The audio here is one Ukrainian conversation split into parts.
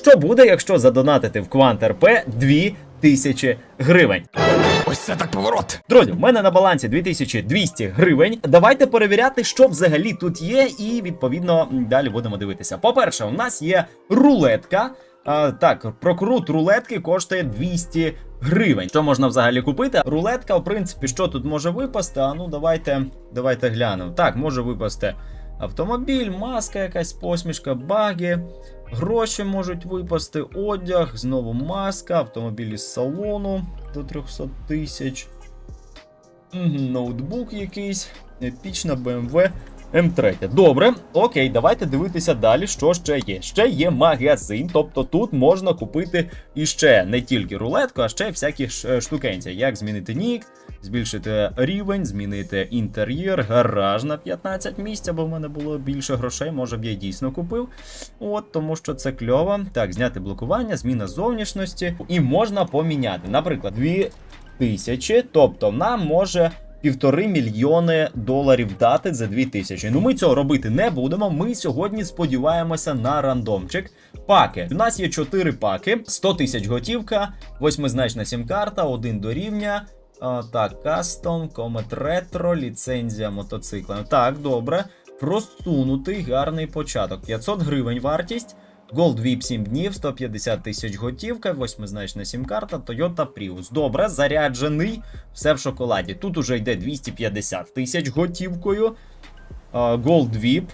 Що буде, якщо задонатити в Квант РП 2000 гривень? Ось це так поворот. Друзі, в мене на балансі 2200 гривень. Давайте перевіряти, що взагалі тут є, і відповідно далі будемо дивитися. По-перше, у нас є рулетка. А, так, прокрут рулетки коштує 200 гривень. Що можна взагалі купити? Рулетка, в принципі, що тут може випасти? А ну давайте, давайте глянемо. Так, може випасти автомобіль, маска, якась посмішка, баги. Гроші можуть випасти, одяг, знову маска, автомобіль із салону до 300 тисяч. Ноутбук якийсь, епічна BMW М3. Добре, окей, давайте дивитися далі, що ще є. Ще є магазин, тобто тут можна купити іще не тільки рулетку, а ще всякі штукенці. Як змінити нік, збільшити рівень, змінити інтер'єр, гараж на 15 місць, або в мене було більше грошей, може б я дійсно купив. От, тому що це кльово. Так, зняти блокування, зміна зовнішності. І можна поміняти. Наприклад, 2000, тобто нам може. Півтори мільйони доларів дати за 2000. Ну ми цього робити не будемо. Ми сьогодні сподіваємося на рандомчик. Паки. У нас є 4 паки, 100 тисяч готівка, восьмизначна сім-карта, один до рівня. А, так, кастом, комет ретро, ліцензія мотоцикла. Так, добре. Просунутий гарний початок. 500 гривень вартість. Gold VIP 7 днів, 150 тисяч готівка, восьмизначна сім-карта, Toyota Prius. Добре, заряджений, все в шоколаді. Тут уже йде 250 тисяч готівкою. Gold VIP.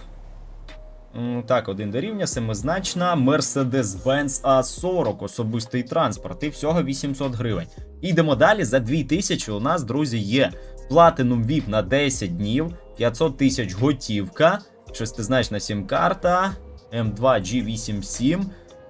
Так, один до рівня, семизначна. Mercedes-Benz A40, особистий транспорт. І всього 800 гривень. Йдемо далі. За 2000 у нас, друзі, є Platinum VIP на 10 днів, 500 тисяч готівка, шестизначна сім-карта, M2 G87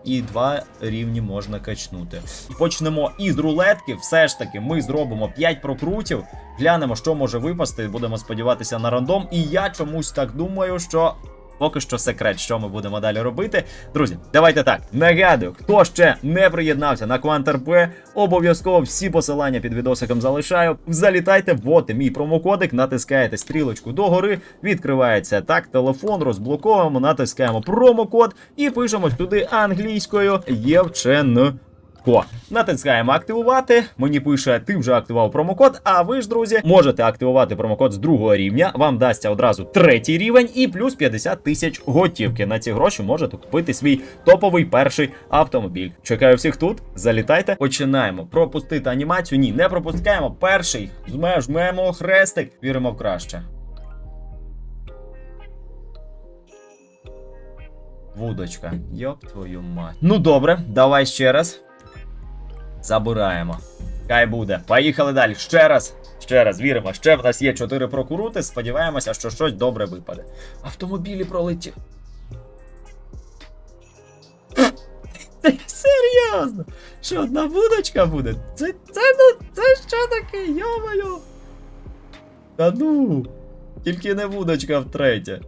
і два рівні можна качнути. Почнемо із рулетки. Все ж таки, ми зробимо 5 прокрутів, глянемо, що може випасти. Будемо сподіватися на рандом. І я чомусь так думаю, що. Поки що секрет, що ми будемо далі робити. Друзі, давайте так. Нагадую, хто ще не приєднався на QuantRP, обов'язково всі посилання під відосиком залишаю. Залітайте, вводьте мій промокодик, натискаєте стрілочку догори, відкривається так, телефон, розблоковуємо, натискаємо промокод і пишемо туди англійською Євченко. Натискаємо активувати. Мені пише, ти вже активував промокод. А ви ж, друзі, можете активувати промокод з другого рівня. Вам дасться одразу третій рівень і плюс 50 тисяч готівки. На ці гроші можете купити свій топовий перший автомобіль. Чекаю всіх тут. Залітайте. Починаємо. Пропустити анімацію. Ні, не пропускаємо. Перший. Жме- Жмемо хрестик. Віримо в краще. Вудочка. Йоп твою мать. Ну добре, давай ще раз. Забираємо. Хай буде. Поїхали далі. Ще раз. Ще раз віримо. Ще в нас є 4 прокурути. Сподіваємося, що щось добре випаде. Автомобілі пролетів. Серйозно? Що одна вудочка буде? Це, це ну, це що таке, йомаю? Та ну. Тільки не вудочка втретє.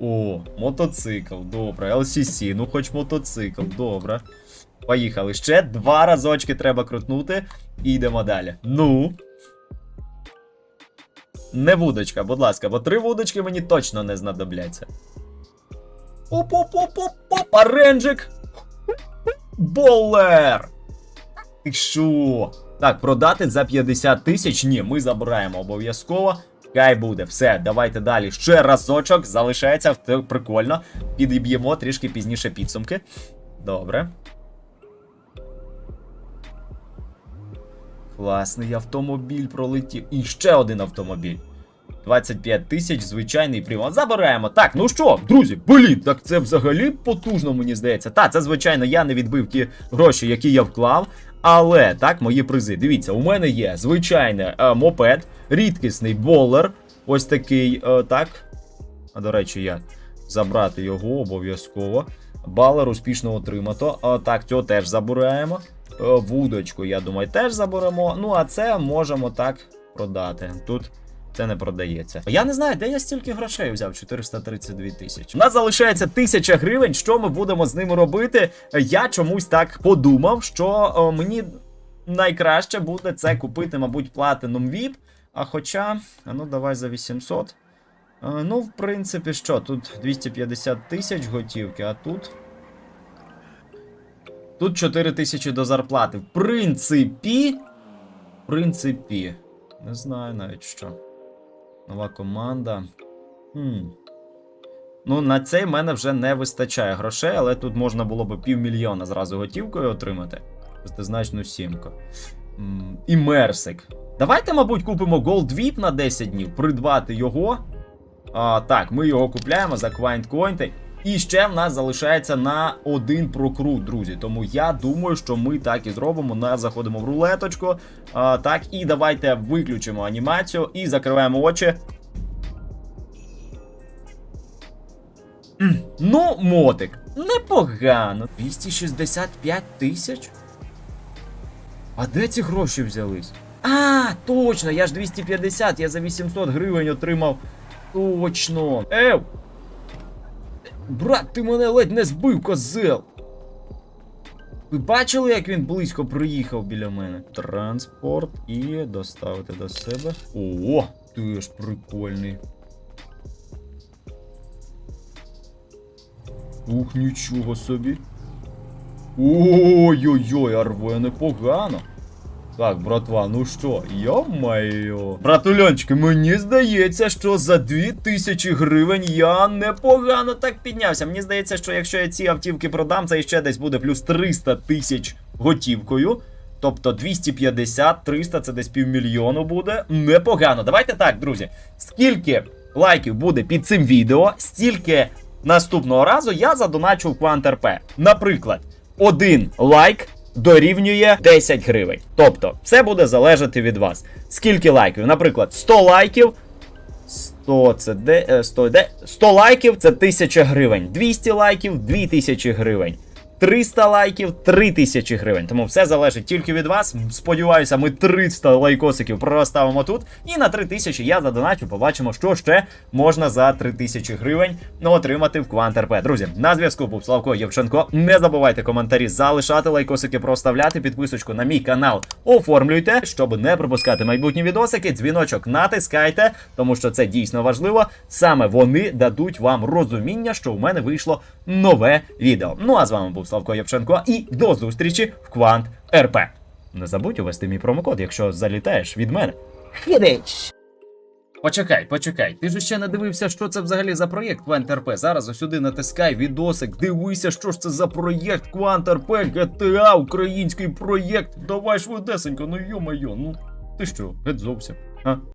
О, мотоцикл, добре. LCC, ну хоч мотоцикл, добре. Поїхали. Ще два разочки треба крутнути. І йдемо далі. Ну. Не вудочка, будь ласка, бо три вудочки мені точно не знадобляться. Оп-оп-оп-оп-оп, аренджик. Болер. Ти що? Так, продати за 50 тисяч? Ні, ми забираємо обов'язково. Хай буде. Все, давайте далі. Ще разочок. Залишається прикольно. Підіб'ємо трішки пізніше підсумки. Добре. Класний автомобіль пролетів. І ще один автомобіль. 25 тисяч, звичайний прийом. Забираємо. Так, ну що, друзі, блін, так це взагалі потужно, мені здається. Та, це, звичайно, я не відбив ті гроші, які я вклав. Але так, мої призи. Дивіться, у мене є звичайний е, мопед, рідкісний болер. Ось такий, е, так. А до речі, як забрати його обов'язково. Балер успішно отримато. А, так, цього теж забираємо. Е, Вудочку, я думаю, теж заберемо. Ну, а це можемо так продати. Тут це не продається. Я не знаю, де я стільки грошей взяв 432 тисячі. У нас залишається 1000 гривень. Що ми будемо з ними робити? Я чомусь так подумав, що о, мені найкраще буде це купити, мабуть, Platinum VIP. А хоча, ну давай за 800. Е, Ну, в принципі, що, тут 250 тисяч готівки, а тут Тут 4 тисячі до зарплати. В принципі. В принципі. Не знаю навіть що. Нова команда. Хм. Ну, на цей мене вже не вистачає грошей, але тут можна було б півмільйона зразу готівкою отримати. Шестизначну сімку. І Мерсик. Давайте, мабуть, купимо Gold VIP на 10 днів, придбати його. А, так, ми його купляємо за Coin. І ще в нас залишається на один прокрут, друзі. Тому я думаю, що ми так і зробимо. На заходимо в рулеточку. А, так, і давайте виключимо анімацію і закриваємо очі. Ну, мотик, непогано. 265 тисяч? А де ці гроші взялись? А, точно, я ж 250, я за 800 гривень отримав. Точно. Ев! Брат, ти мене ледь не збив, козел. Ви бачили, як він близько проїхав біля мене? Транспорт і доставити до себе. О, ти ж прикольний. Ух, нічого собі. Ой-ой-ой, арве непогано. Так, братва, ну що, йо-майо. Братульончики, мені здається, що за 2000 гривень я непогано так піднявся. Мені здається, що якщо я ці автівки продам, це ще десь буде плюс 300 тисяч готівкою. Тобто 250, 300 це десь півмільйону буде. Непогано. Давайте так, друзі. Скільки лайків буде під цим відео, стільки наступного разу я задоначу в КвантРП. Наприклад, один лайк дорівнює 10 гривень. Тобто, все буде залежати від вас. Скільки лайків? Наприклад, 100 лайків. 100 це де, е, 100, де 100 лайків це 1000 гривень. 200 лайків 2000 гривень. 300 лайків 3000 гривень. Тому все залежить тільки від вас. Сподіваюся, ми 300 лайкосиків проставимо тут. І на 3000 я задоначу. Побачимо, що ще можна за 3000 гривень отримати в Квант.РП. Друзі, на зв'язку був Славко Євченко. Не забувайте коментарі залишати, лайкосики проставляти, підписочку на мій канал оформлюйте, щоб не пропускати майбутні відосики. Дзвіночок натискайте, тому що це дійсно важливо. Саме вони дадуть вам розуміння, що у мене вийшло нове відео. Ну а з вами був Славко Євченко і до зустрічі в Квант РП. Не забудь увести мій промокод, якщо залітаєш від мене. Хідич! Почекай, почекай. Ти ж ще не дивився, що це взагалі за проєкт Квант РП. Зараз ось сюди натискай відосик, дивися, що ж це за проєкт Квант РП, GTA, український проєкт. Давай швидесенько, ну йо-моє, ну ти що, геть зовсім. А?